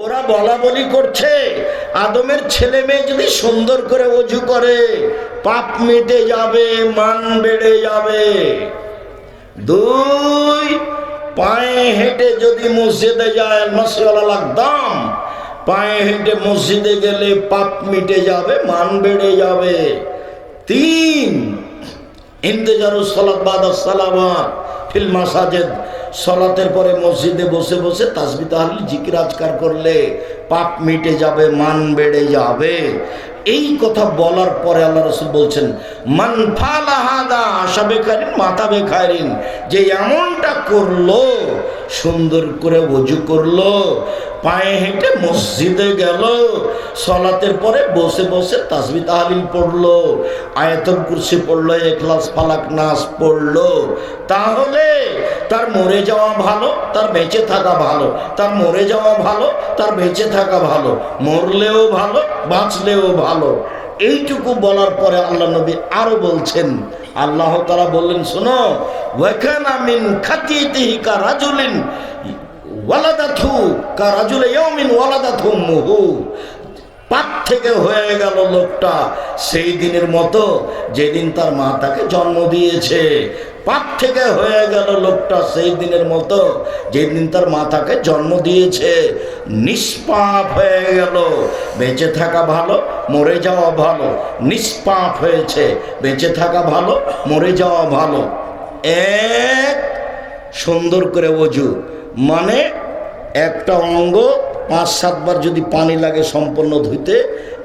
ওরা বলা বলি করছে, আদমের ছেলে মেয়ে যদি সুন্দর করে অজু করে, পাপ মিটে যাবে, মান বেড়ে যাবে। দুই, পায়ে হেঁটে যদি মসজিদে যায় মসজিওয়ালা লাগতাম পায়ে হেঁটে মসজিদে গেলে পাপ মিটে যাবে, মান বেড়ে যাবে। তিন ইন্তেজারু সালাত বাদ সালামাত ফিল মাসাজেদ। সলাতের পরে মসজিদে বসে বসে তাসবি তাহলে জিকির আজকার করলে পাপ মিটে যাবে, মান বেড়ে যাবে। এই কথা বলার পরে আল্লাহ রসুল বলছেন, মান ফালাহাদা আশা বেকারিন মাথা বেকারিন যে এমনটা করল, সুন্দর করে অজু করল পায়ে হেঁটে মসজিদে গেল। সলাতের পরে বসে বসে তাসবি তাহলিল পড়ল আয়তন কুরসি পড়ল, এখলাস ফালাক নাস পড়ল। তাহলে তার মরে যাওয়া ভালো, তার বেঁচে থাকা ভালো, তার মরে যাওয়া ভালো, তার বেঁচে থাকা ভালো, মরলেও ভালো, বাঁচলেও ভালো। এইটুকু বলার পরে আল্লাহ নবী আরও বলছেন, আল্লাহ তারা বললেন, শোনো, ওয়াকানা মিন খাতিতিহি কা রাজুলিন ওয়ালাদাথু কা রাজুলে ইয়াউমিন ওয়ালাদাথু মুহু পাপ থেকে হয়ে গেল লোকটা। সেই দিনের মতো যেদিন তার মা তাকে জন্ম দিয়েছে, পাপ থেকে হয়ে গেল লোকটা সেই দিনের মতো যেদিন তার মা তাকে জন্ম দিয়েছে। নিষ্পাপ হয়ে গেল। বেঁচে থাকা ভালো, মরে যাওয়া ভালো। নিষ্পাপ হয়েছে, বেঁচে থাকা ভালো, মরে যাওয়া ভালো। এক সুন্দর করে অজু মানে একটা অঙ্গ পাঁচ, সাতবার যদি পানি লাগে সম্পূর্ণ ধুইতে,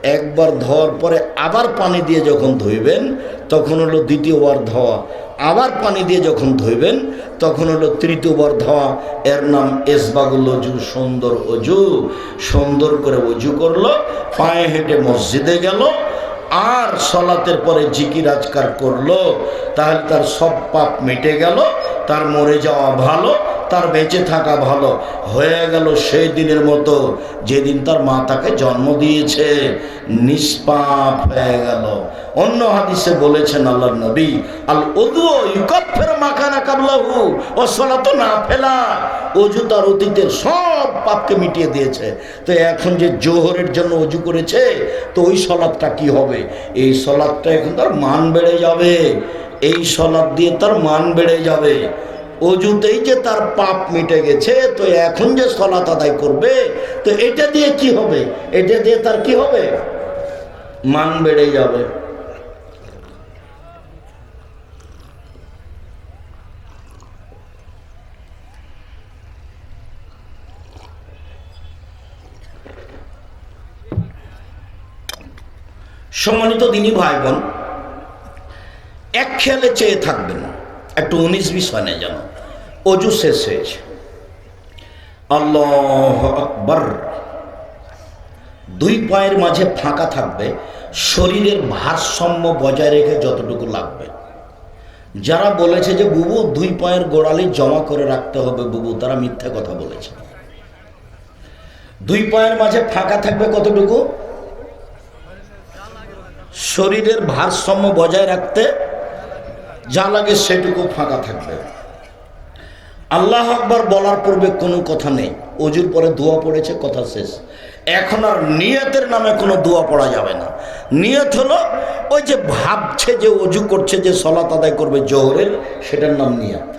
একবার ধোয়ার পরে আবার পানি দিয়ে যখন ধুইবেন, তখন হলো দ্বিতীয়বার ধোয়া। আবার পানি দিয়ে যখন ধুইবেন, তখন হলো তৃতীয়বার ধোয়া। এর নাম এসবাগুল অজু, সুন্দর অজু। সুন্দর করে অজু করল, পায়ে হেঁটে মসজিদে গেল, আর সলাতের পরে জিকির আজকার করল। তাহলে তার সব পাপ মিটে গেল, তার মরে যাওয়া ভালো তার বেঁচে থাকা ভালো। হয়ে গেল সেই দিনের মতো যেদিন তার মা তাকে জন্ম দিয়েছে। নিষ্পাপ হয়ে গেল। অন্য হাদিসে বলেছেন আল্লাহ নবী আল ওদু ইকফের মাখানা কাবলাহু ও তো না ফেলা। অজু তার অতীতের সব পাপকে মিটিয়ে দিয়েছে। তো এখন যে জোহরের জন্য অজু করেছে, তো ওই সলাদটা কি হবে? এই সলাদটা এখন তার মান বেড়ে যাবে। এই সলাদ দিয়ে তার মান বেড়ে যাবে। অজুতেই যে তার পাপ মিটে গেছে, তো এখন যে সলাত আদায় করবে, তো এটা দিয়ে কি হবে? এটা দিয়ে তার কি হবে? মান বেড়ে যাবে। সম্মানিত দিনী ভাই বোন এক খেয়ালে চেয়ে থাকবেন। একটু উনিশ বিশ হয় না যেন অজু শেষ হয়েছে আল্লাহ আকবর। দুই পায়ের মাঝে ফাঁকা থাকবে, শরীরের ভারসাম্য বজায় রেখে যতটুকু লাগবে। যারা বলেছে যে, বুবু, দুই পায়ের গোড়ালি জমা করে রাখতে হবে, বুবু, তারা মিথ্যা কথা বলেছে। দুই পায়ের মাঝে ফাঁকা থাকবে কতটুকু? শরীরের ভারসাম্য বজায় রাখতে যা লাগে সেটুকু ফাঁকা থাকবে। আল্লাহ আকবার বলার পূর্বে কোনো কথা নেই। অজুর পরে দোয়া পড়েছে, কথা শেষ। এখন আর নিয়তের নামে কোনো দোয়া পড়া যাবে না। নিয়ত হলো ওই যে ভাবছে যে অজু করছে, যে সলাত আদায় করবে জোহরের, সেটার নাম নিয়াত।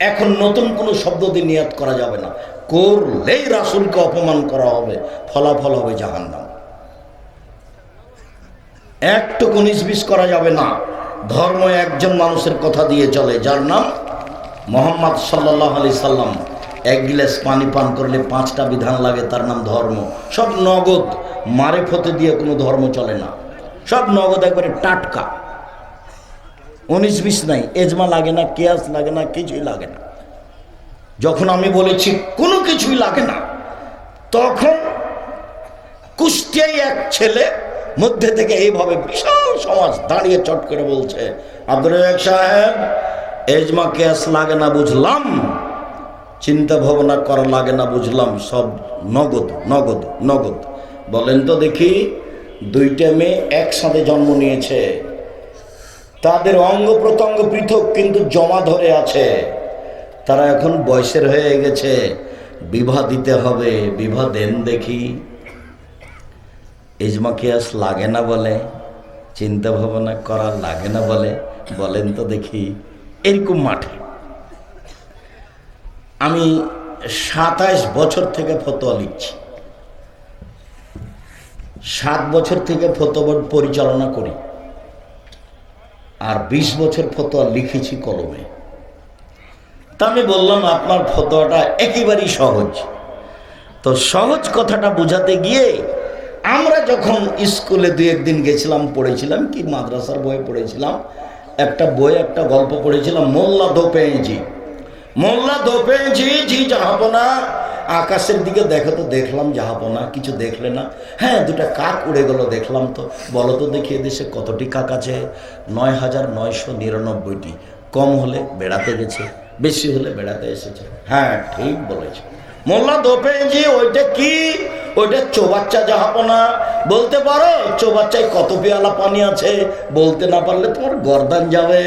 এখন নতুন কোনো শব্দ দিয়ে নিয়াত করা যাবে না। করলেই রাসুলকে অপমান করা হবে, ফলাফল হবে জাহান্নাম। একটুকু নিসবিস করা যাবে না। ধর্ম একজন মানুষের কথা দিয়ে চলে, যার নাম মোহাম্মদ সাল্লাহ আলি সাল্লাম। এক গিলাস পানি পান করলে পাঁচটা বিধান লাগে, তার নাম ধর্ম। সব নগদ মারে ফতে দিয়ে কোনো ধর্ম চলে না। সব নগদ একবারে টাটকা। উনিশ বিশ নাই, এজমা লাগে না, কেয়াস লাগে না, কিছুই লাগে না। যখন আমি বলেছি, কোনো কিছুই লাগে না, তখন কুষ্টিয়ায় এক ছেলে মধ্যে থেকে এইভাবে বিশাল সমাজ দাঁড়িয়ে চট করে বলছে আব্দুল সাহেব এজমা কেস লাগে না বুঝলাম, চিন্তা ভাবনা করা লাগে না বুঝলাম, সব নগদ নগদ নগদ। বলেন তো দেখি, দুইটা মেয়ে একসাথে জন্ম নিয়েছে, তাদের অঙ্গ প্রত্যঙ্গ পৃথক কিন্তু জমা ধরে আছে, তারা এখন বয়সের হয়ে গেছে, বিবাহ দিতে হবে, বিবাহ দেন দেখি। ইজমা কিয়াস লাগে না বলে, চিন্তা ভাবনা করা লাগে না বলে, বলেন তো দেখি এরকম মাঠে। আমি সাতাইশ বছর থেকে ফতোয়া লিখছি। সাত বছর থেকে ফতোয়া পরিচালনা করি। আর বিশ বছর ফতোয়া লিখেছি কলমে। তা আমি বললাম, আপনার ফতোয়াটা একেবারেই সহজ। তো সহজ কথাটা বোঝাতে গিয়ে আমরা যখন স্কুলে দু একদিন গেছিলাম, পড়েছিলাম কি, মাদ্রাসার বই পড়েছিলাম, একটা বই, একটা গল্প পড়েছিলাম, মোল্লা দোপেজি মোল্লা দোপেজি জি জাহাপনা, আকাশের দিকে দেখো তো, দেখলাম জাহাপনা, কিছু দেখলে না। হ্যাঁ দুটা কাক উড়ে গেল, দেখলাম তো। বলো তো দেখি দেশে কতটি কাক আছে? নয় হাজার নয়শো নিরানব্বইটি। কম হলে বেড়াতে গেছে, বেশি হলে বেড়াতে এসেছে। হ্যাঁ ঠিক বলেছে। মোল্লা দোপেজি ওইটা কি? ওইটা চৌবাচ্চা জাহাপনা। বলতে পারো, চৌবাচ্চায় কত পেয়ালা পানি আছে? বলতে না পারলে তোমার গরদান যাবে।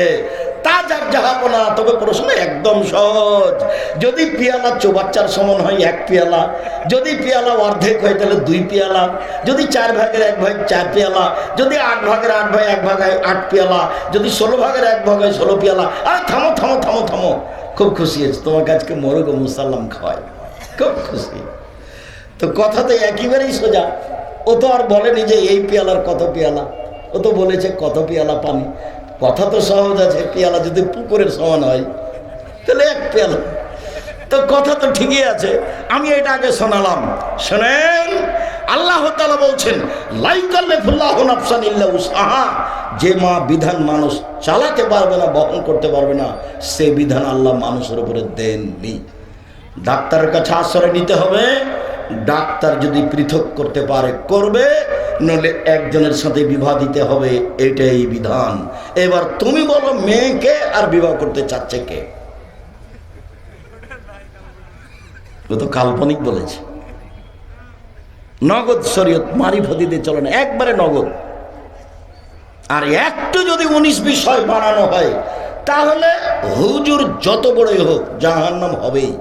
তা যাক জাহাপনা, তবে প্রশ্ন একদম সহজ। যদি পেয়ালা চৌবাচ্চার সমান হয় এক পেয়ালা, যদি পেয়ালা অর্ধেক হয় তাহলে দুই পেয়ালা, যদি চার ভাগের এক ভাগ, চার পেয়ালা, যদি আট ভাগের আট ভাগ, এক ভাগ হয় আট পেয়ালা, যদি ষোলো ভাগের এক ভাগ হয় ষোলো পেয়ালা, আরে থামো থামো থামো থামো। খুব খুশি হয়েছে, তোমাকে আজকে মোরগ মুসাল্লাম খাওয়াই। খুব খুশি। তো কথা তো একেবারেই সোজা। ও তো আর বলেনি যে এই পেয়ালার কত পেয়ালা। ও তো বলেছে কত পেয়ালা পানি। কথা তো সহজ আছে, পেয়ালা যদি পুকুরের সমান হয়, তাহলে এক পেয়ালা। তো কথা তো ঠিকই আছে, আমি এটা আগে শোনালাম। শোনেন, আল্লাহ তালা বলছেন লাইকাল্লাহ যে মা বিধান মানুষ চালাতে পারবে না, বহন করতে পারবে না, সে বিধান আল্লাহ মানুষের উপরে দেননি। ডাক্তারের কাছে আশ্রয় নিতে হবে ডাক্তার যদি পৃথক করতে পারে, করবে নলে একজনের সাথে বিবাহ দিতে হবে, এটাই বিধান। এবার তুমি বলো মেয়েকে আর বিবাহ করতে চাচ্ছে কে? তো কাল্পনিক বলেছে। নগদ শরীয়ত মারিফতিতে চলে না, একবারে নগদ। আর একটু যদি উনিশ বিষয় বানানো হয়, তাহলে হুজুর যত বড়ই হোক, জাহান্নাম হবেই।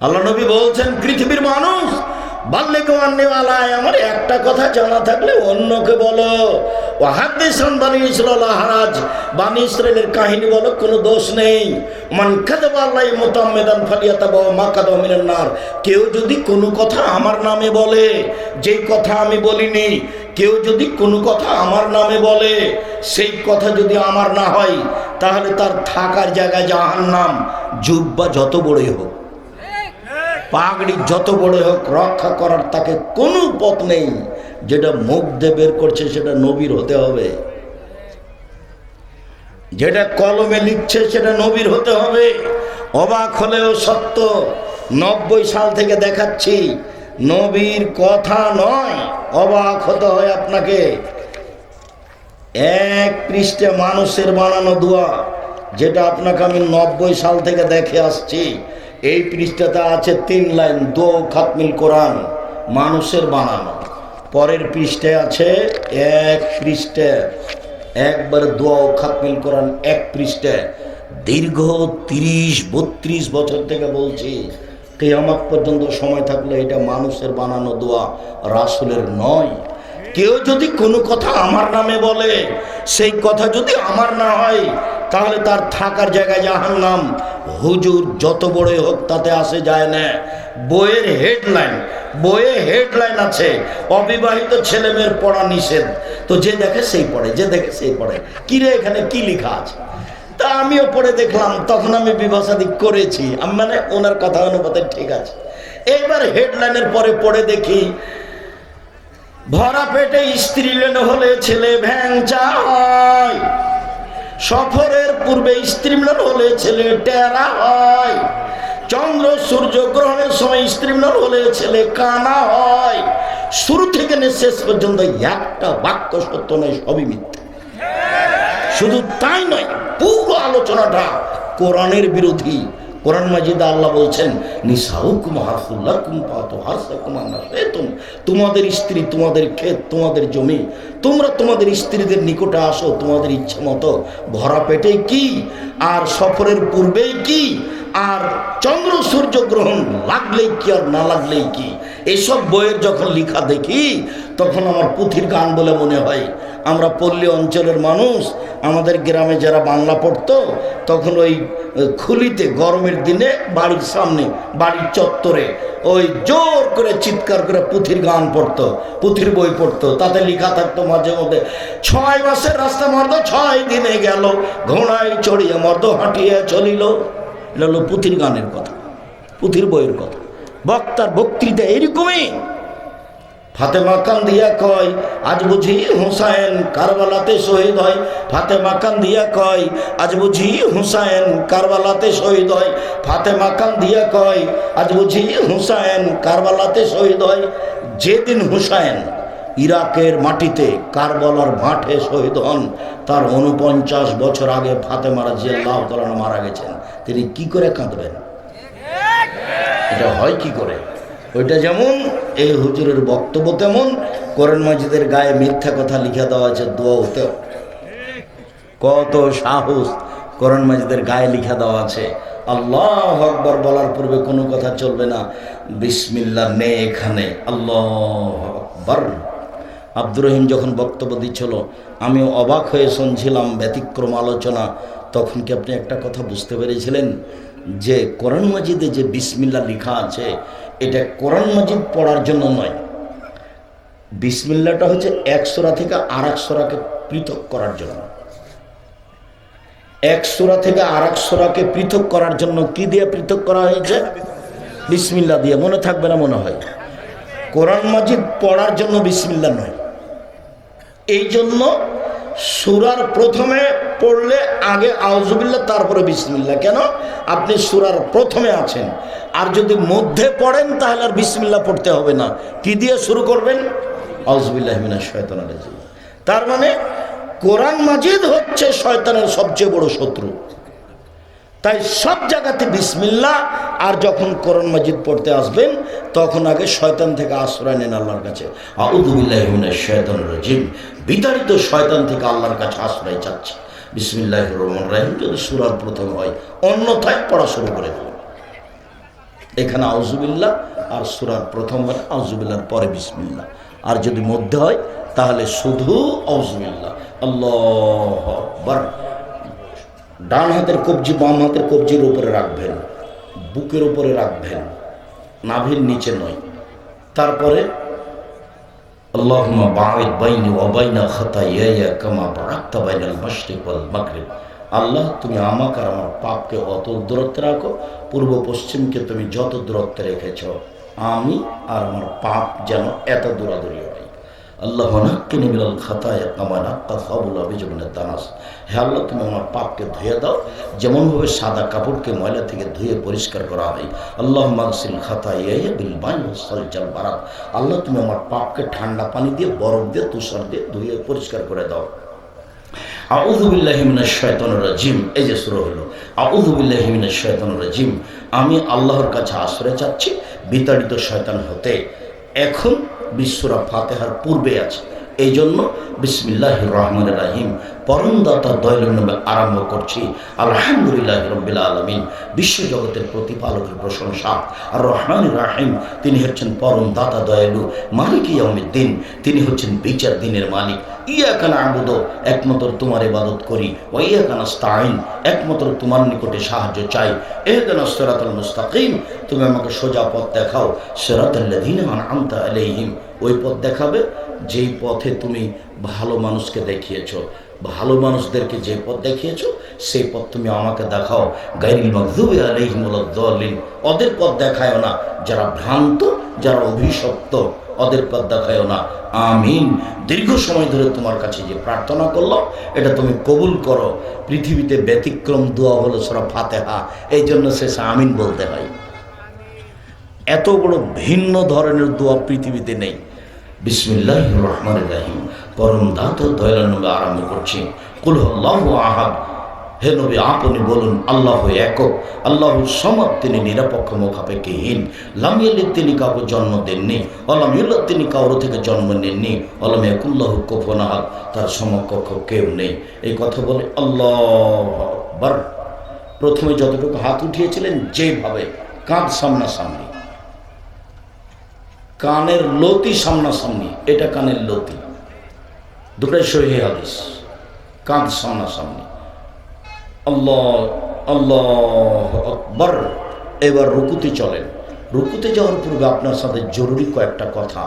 আল্লাহ নবী বলছেন, পৃথিবীর মানুষ আমার একটা কথা জানা থাকলে অন্যকে বলো। বলো, কোনো দোষ নেই। ফালিয়াতা মা কেউ যদি কোনো কথা আমার নামে বলে, যেই কথা আমি বলিনি, কেউ যদি কোনো কথা আমার নামে বলে, সেই কথা যদি আমার না হয়, তাহলে তার থাকার জায়গায় জাহান্নাম, জুব্বা যত বড়ই হোক। পাগড়ি যত বড় হোক রক্ষা করার তাকে কোনো পথ নেই। যেটা মুখ দিয়ে বের করছে সেটা নবীর হতে হবে। যেটা কলমে লিখছে সেটা নবীর হতে হবে। অবাক হলেও সত্য, নব্বই সাল থেকে দেখাচ্ছি, নবীর কথা নয়, অবাক হতে হয় আপনাকে। এক পৃষ্ঠে মানুষের বানানো দোয়া, যেটা আপনাকে আমি নব্বই সাল থেকে দেখে আসছি। এই পৃষ্ঠাতে আছে তিন লাইন, দো খাতমিল কোরআন, মানুষের বানানো। পরের পৃষ্ঠে আছে এক পৃষ্ঠে একবার দোয়া খাতমিল কোরআন এক পৃষ্ঠে দীর্ঘ তিরিশ, বত্রিশ বছর থেকে বলছি, কেয়ামত পর্যন্ত সময় থাকলে এটা মানুষের বানানো দোয়া রাসুলের নয়। কেউ যদি কোনো কথা আমার নামে বলে, সেই কথা যদি আমার না হয়, তাহলে তার থাকার জায়গায় জাহান নাম হুজুর যত বড়ই হোক, তাতে আসে যায় না। বইয়ের হেডলাইন বইয়ে হেডলাইন আছে, অবিবাহিত ছেলে মেয়ের পড়া নিষেধ। তো যে দেখে সেই পড়ে, যে দেখে সেই পড়ে। কিরে এখানে কি লেখা আছে? তা আমিও পড়ে দেখলাম, তখন আমি বিভাষাদি করেছি। মানে ওনার কথা অনুপাতে ঠিক আছে। এইবার হেডলাইনের পরে পড়ে দেখি, ভরা পেটে স্ত্রী লেনে হলে ছেলে ভ্যাংচা হয় সফরের পূর্বে স্ত্রী মিলন হলে ছেলে টেরা হয়। চন্দ্র সূর্য গ্রহণের সময় স্ত্রী মিলন হলে ছেলে কানা হয়। শুরু থেকে শেষ পর্যন্ত একটা বাক্য সত্য নয়, সবই মিথ্যা। শুধু তাই নয়, পুরো আলোচনাটা কোরআনের বিরোধী। কোরআন মাজিদা আল্লাহ বলছেন নিসাউকুম হাসুল্লাহ পাতু হারসাকুম আন্নাসেতুম তোমাদের স্ত্রী, তোমাদের ক্ষেত, তোমাদের জমি, তোমরা তোমাদের স্ত্রীদের নিকটে আসো, তোমাদের ইচ্ছে মতো ভরা পেটে কি, আর সফরের পূর্বেই কি, আর চন্দ্র সূর্য গ্রহণ লাগলেই কি আর না লাগলেই কি? এসব বইয়ের যখন লেখা দেখি, তখন আমার পুঁথির গান বলে মনে হয়, আমরা পল্লী অঞ্চলের মানুষ, আমাদের গ্রামে যারা বাংলা পড়তো, তখন ওই খুলিতে গরমের দিনে বাড়ির সামনে, বাড়ির চত্বরে ওই জোর করে চিৎকার করে পুঁথির গান পড়তো, পুঁথির বই পড়তো, তাতে লেখা থাকতো মাঝে মধ্যে, ছয় মাসের রাস্তা মর্দ ছয় দিনে গেল, ঘোড়ায় চড়িয়ে মর্দ হাঁটিয়ে চলিল। এটা হলো পুঁথির গানের কথা, পুঁথির বইয়ের কথা। বক্তার বক্তৃতা এরকমই। ফাতেমা কান্দিয়া কয়, আজ বুঝি হুসাইন কারবালাতে শহীদ হয়। ফাতেমা কান্দিয়া কয়, আজ বুঝি হুসাইন কারবালাতে শহীদ হয়। ফাতেমা কান্দিয়া কয়, আজ বুঝি হুসাইন কারবালাতে শহীদ হয়। যেদিন হুসাইন ইরাকের মাটিতে কারবালার মাঠে শহীদ হন, তার উনপঞ্চাশ বছর আগে ফাতেমা রাজিয়াল্লাহ তাআলা মারা গেছেন। তিনি কি করে কাঁদবেন? এটা হয় কি করে? ওইটা যেমন, এই হুজুরের বক্তব্য তেমন, কোরআন মসজিদের গায়ে মিথ্যা কথা লিখে দেওয়া আছে দোয়াতেও কত সাহস কোরআন মসজিদের গায়ে লিখে দেওয়া আছে। আল্লাহ আকবর বলার পূর্বে কোনো কথা চলবে না। বিসমিল্লা নে এখানে আল্লাহ আকবর। আব্দুর রহিম যখন বক্তব্য দিচ্ছিল, আমি অবাক হয়ে শুনছিলাম ব্যতিক্রম আলোচনা। তখন কি আপনি একটা কথা বুঝতে পেরেছিলেন? যে কোরআন মাজিদে যে বিসমিল্লা লেখা আছে, এটা কোরআন মাজিদ পড়ার জন্য নয়। বিসমিল্লাটা হচ্ছে এক সোরা থেকে আর এক সোরাকে পৃথক করার জন্য। এক সোরা থেকে আর এক সোরাকে পৃথক করার জন্য কি দিয়ে পৃথক করা হয়েছে? বিসমিল্লা দিয়ে। মনে থাকবে না মনে হয়। কোরআন মাজিদ পড়ার জন্য বিসমিল্লা নয়। এই জন্য সুরার প্রথমে পড়লে আগে আউজুবিল্লা তারপরে বিসমিল্লা কেন? আপনি সুরার প্রথমে আছেন। আর যদি মধ্যে পড়েন, তাহলে আর বিসমিল্লা পড়তে হবে না। কি দিয়ে শুরু করবেন? আউজুবিল্লাহমিনা শয়তান তার মানে কোরআন মাজিদ হচ্ছে শয়তানের সবচেয়ে বড় শত্রু। তাই সব জায়গাতে বিসমিল্লা আর যখন কোরআন মাজিদ পড়তে আসবেন, তখন আগে শয়তান থেকে আশ্রয় নেন আল্লাহর কাছে। রাজিম। বিতাড়িত শয়তান থেকে আল্লাহর কাছে আশ্রয় চাচ্ছে। বিসমিল্লাহ রহমান রাহিম। যদি সুরার প্রথম হয়, অন্যথায় পড়া শুরু করে দেবেন এখানে আউজুবিল্লাহ আর সুরার প্রথম হয় আউজুবিল্লার পরে বিসমিল্লা আর যদি মধ্যে হয়, তাহলে শুধু আউজুবিল্লাহ আল্লাহ আকবার। ডান হাতের কবজি, বাম হাতের কবজির উপরে রাখবেন, বুকের উপরে রাখবেন, নাভির নিচে নয়। তারপরে আল্লাহ, তুমি আমাকে আর আমার পাপকে অত দূরত্বে রাখো, পূর্ব পশ্চিমকে তুমি যত দূরত্বে রেখেছ, আমি আর আমার পাপ যেন এত দূরাদূরি হয়। আল্লাহ নাক্কিনি মিলাল খাতায় কামা নাক্কা সাবুল অভিযোগনের দানাস। হে আল্লাহ, তুমি আমার পাপকে ধুয়ে দাও, যেমনভাবে সাদা কাপড়কে ময়লা থেকে ধুয়ে পরিষ্কার করা হয়। আল্লাহ মাগসিল খাতা ইয়ে বিল বাইন সলজাল বারাত। আল্লাহ, তুমি আমার পাপকে ঠান্ডা পানি দিয়ে, বরফ দিয়ে, তুষার দিয়ে ধুয়ে পরিষ্কার করে দাও। এই যে শুরু হলো আমি আল্লাহর কাছে আশ্রয় চাচ্ছি বিতাড়িত শয়তান হতে। এখন বিশ্বরা ফাতেহার পূর্বে আছে। এই জন্য বিসমিল্লাহ রহমান রাহিম। পরমদাতা দয়ালুর নামে আরম্ভ করছি। আলহামদুলিল্লাহ রব্বিল আলমিন। বিশ্বজগতের প্রতিপালকের প্রশংসা। আর রহমান রাহিম। তিনি হচ্ছেন পরম দাতা দয়ালু মালিক ইয়ামিদ্দিন তিনি হচ্ছেন বিচার দিনের মালিক। ইয়া কানা আবুদ একমাত্র তোমার ইবাদত করি। ও ইয়া কানা স্তাইন একমাত্র তোমার নিকটে সাহায্য চাই। এহদানা সিরাতাল মুস্তাকিম। তুমি আমাকে সোজা পথ দেখাও। সিরাতাল্লাযীনা আনআমতা আলাইহিম। ওই পথ দেখাবে। যেই পথে তুমি ভালো মানুষকে দেখিয়েছ, ভালো মানুষদেরকে যে পথ দেখিয়েছ, সেই পথ তুমি আমাকে দেখাও। আলাইহিম ওদের পথ দেখায়ও না। যারা ভ্রান্ত, যারা অভিশপ্ত, ওদের পথ দেখায়ও না। আমিন। দীর্ঘ সময় ধরে তোমার কাছে যে প্রার্থনা করলাম, এটা তুমি কবুল করো। পৃথিবীতে ব্যতিক্রম দোয়া হলো সরা ফাতেহা, এই জন্য শেষে আমিন বলতে হয়। এত বড় ভিন্ন ধরনের দোয়া পৃথিবীতে নেই। বিসমিল্লাহ রহমান রাহিম। পরম দাত দয়াল নবী আরম্ভ করছি। কুল আল্লাহ আহাদ। হে নবী, আপনি বলুন, আল্লাহ একক। আল্লাহ সমাদ তিনি নিরপেক্ষ মুখাপেক্ষিহীন। লামিয়ালি তিনি কাউকে জন্ম দেননি অলাম ইউল্লাহ তিনি কারও থেকে জন্ম নেননি অলাম একুল্লাহ কোফনাহাদ তার সমকক্ষ কেউ নেই। এই কথা বলে আল্লাহ আকবার। প্রথমে যতটুকু হাত উঠিয়েছিলেন, যেভাবে কাঁধ সামনাসামনি। কানের লতি সামনাসামনি, এটা কানের লতি। দুটাই সহি হাদিস, কান সামনাসামনি। আল্লাহ আল্লাহ আকবর। এবার রুকুতে চলেন। রুকুতে যাওয়ার পূর্বে আপনার সাথে জরুরি কয়েকটা কথা।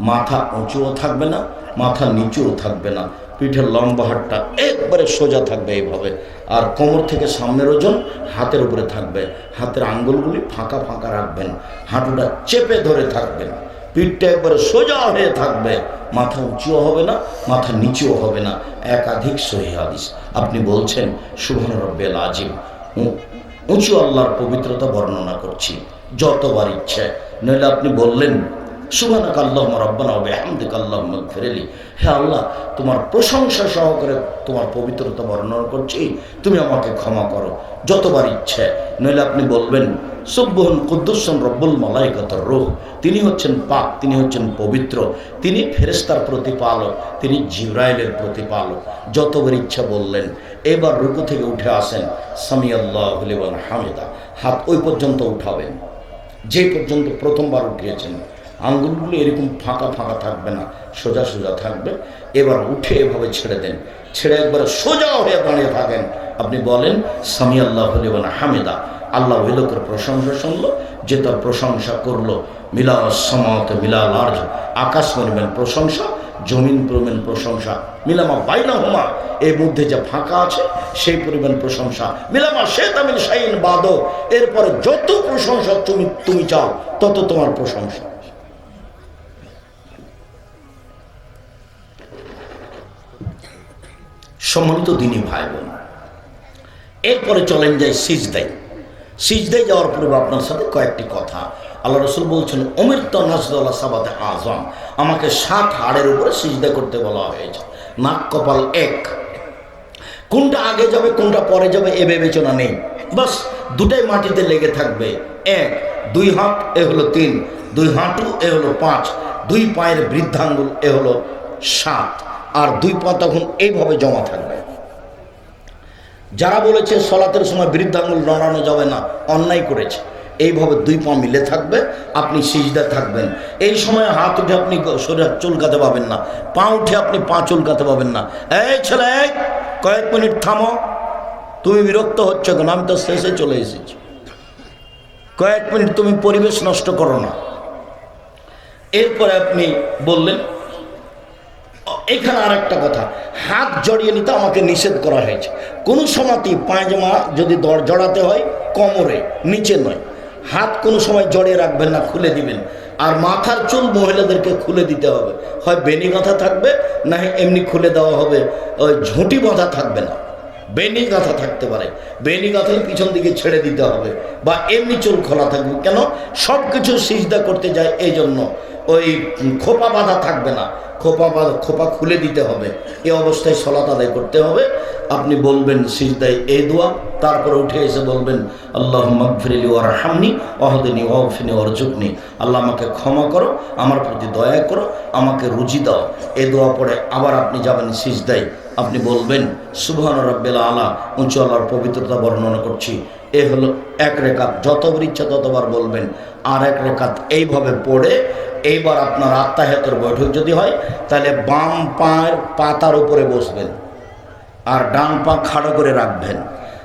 মাথা উঁচুও থাকবে না, মাথা নিচুও থাকবে না। পিঠের লম্বা হাতটা একবারে সোজা থাকবে এইভাবে। আর কোমর থেকে সামনের ওজন হাতের উপরে থাকবে। হাতের আঙ্গুলগুলি ফাঁকা ফাঁকা রাখবেন, হাঁটুটা চেপে ধরে থাকবেন। পিঠটা একবারে সোজা হয়ে থাকবে। মাথা উঁচুও হবে না, মাথা নিচুও হবে না। একাধিক সহি হাদিস। আপনি বলছেন সুভান রব্বেল আজিম। উঁচু আল্লাহর পবিত্রতা বর্ণনা করছি, যতবার ইচ্ছে। নইলে আপনি বললেন আল্লাহ হে আল্লাহ, তোমার প্রশংসা সহকারে তোমার পবিত্রতা বর্ণনা করছি। তুমি আমাকে ক্ষমা করো, যতবার ইচ্ছে। নইলে আপনি বলবেন সব্বহন কুদ্দুসন রব্বুল মালাইকতর রোহ। তিনি হচ্ছেন পাক, তিনি হচ্ছেন পবিত্র। তিনি ফেরেস্তার প্রতিপালক, তিনি জিব্রাইলের প্রতিপালক। যতবার ইচ্ছা বললেন, এবার রুকু থেকে উঠে আসেন। সামি আল্লাহ হামিদা। হাত ওই পর্যন্ত উঠাবেন। যে পর্যন্ত প্রথমবার উঠিয়েছেন। আঙ্গুলগুলো এরকম ফাঁকা ফাঁকা থাকবে না, সোজা সোজা থাকবে। এবার উঠে এভাবে ছেড়ে দেন। ছেড়ে একবারে সোজা হয়ে দাঁড়িয়ে থাকেন। আপনি বলেন, সামি আল্লাহ হামেদা। আল্লাহ ওই লোকের প্রশংসা শুনলো, যে তার প্রশংসা করল মিলা সমাত মিলাল লার্জ আকাশ পরিমাণ প্রশংসা, জমিন পরিমাণ প্রশংসা, মিলামা বাইনা হোমা এর মধ্যে যে ফাঁকা আছে, সেই পরিমাণ প্রশংসা, মিলামা সে তামিল শাইন বাদ এরপরে যত প্রশংসা তুমি তুমি চাও, তত তোমার প্রশংসা। সম্মানিত দিনী ভাই বোন এরপরে চলেন যায় সিজদাই সিজদাই যাওয়ার পূর্বে আপনার সাথে কয়েকটি কথা। আল্লাহ রসুল বলছেন অমির তনাজদুল্লাহ সাবাতে আজম, আমাকে সাত হাড়ের উপরে সিজদা করতে বলা হয়েছে। নাক কপাল এক। কোনটা আগে যাবে, কোনটা পরে যাবে, এ বিবেচনা নেই। বাস, দুটাই মাটিতে লেগে থাকবে। এক, দুই হাত, এ হলো তিন। দুই হাঁটু, এ হলো পাঁচ। দুই পায়ের বৃদ্ধাঙ্গুল, এ হলো সাত। আর দুই পা তখন এইভাবে জমা থাকবে। যারা বলেছে সলাতের সময় বৃদ্ধাঙ্গুল নড়ানো যাবে না, অন্যায় করেছে, এইভাবে দুই পা মিলে থাকবে, আপনি সিজদা থাকবেন। এই সময় হাত উঠে আপনি শরীর চুলকাতে পাবেন না, পা উঠে আপনি পা চুলকাতে পাবেন না। এই ছেলে, কয়েক মিনিট থামো, তুমি বিরক্ত হচ্ছ কেন? আমি তো শেষে চলে এসেছি। কয়েক মিনিট তুমি পরিবেশ নষ্ট করো না। এরপরে আপনি বললেন এখানে আর একটা কথা। হাত জড়িয়ে নিতে আমাকে নিষেধ করা হয়েছে। কোনো সময়তেই পায়জামা যদি দর জড়াতে হয়, কোমরে, নিচে নয়। হাত কোনো সময় জড়িয়ে রাখবেন না, খুলে দিবেন। আর মাথার চুল মহিলাদেরকে খুলে দিতে হবে। হয় বেনি গাঁথা থাকবে, না এমনি খুলে দেওয়া হবে। ওই ঝুঁটি বাঁধা থাকবে না। বেনি গাঁথা থাকতে পারে। বেনি গাঁথালে পিছন দিকে ছেড়ে দিতে হবে বা এমনি চুল খোলা থাকবে। কেন? সব কিছু সিজদা করতে যায় এই জন্য ওই খোপা বাঁধা থাকবে না। খোপা বাঁধা খোপা খুলে দিতে হবে। এ অবস্থায় সলাত আদায় করতে হবে। আপনি বলবেন সিজদায় এ দোয়া, তারপরে উঠে এসে বলবেন আল্লাহ মকফিরিলি ওর হামনি অহদিনী অফিনি অর্জুকনি আল্লাহ আমাকে ক্ষমা করো, আমার প্রতি দয়া করো, আমাকে রুচি দাও। এ দোয়া পড়ে আবার আপনি যাবেন সিজদায়। আপনি বলবেন, সুবহান রব্বেল আলা উঁচু আল্লাহর পবিত্রতা বর্ণনা করছি। এ হলো এক রেখাত যতবার ইচ্ছা ততবার বলবেন। আর এক রেখাত এইভাবে পড়ে, এইবার আপনার আত্মাহেতর বৈঠক যদি হয়, তাহলে বাম পায়ের পাতার উপরে বসবেন আর ডান পা খাড়ো করে রাখবেন।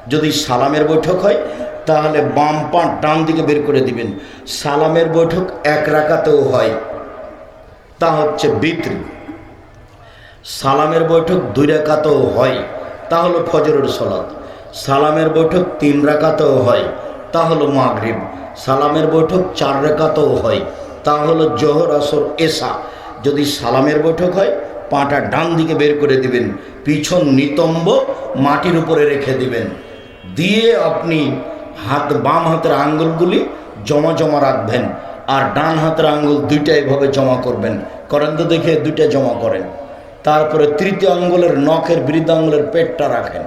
যদি সালামের বৈঠক হয়, তাহলে বাম পা ডান দিকে বের করে দিবেন। সালামের বৈঠক এক রাখাতেও হয়। তা হচ্ছে বিক্রি সালামের বৈঠক দুই রাকাতেও হয়, তা হলো ফজরের সলাৎ। সালামের বৈঠক তিন রাকাতেও হয়, তা হলো মাগরিব। সালামের বৈঠক চার রেখাতেও হয়, তা হলো জোহর, আসর, এসা। যদি সালামের বৈঠক হয়, পাটা ডান দিকে বের করে দিবেন, পিছন নিতম্ব মাটির উপরে রেখে দিবেন। দিয়ে আপনি হাত, বাম হাতের আঙ্গুলগুলি জমা জমা রাখবেন, আর ডান হাতের আঙ্গুল দুইটা এভাবে জমা করবেন। করেন তো দেখে, দুইটা জমা করেন। তারপরে তৃতীয় আঙ্গুলের নখের বৃদ্ধ আঙ্গুলের পেটটা রাখেন।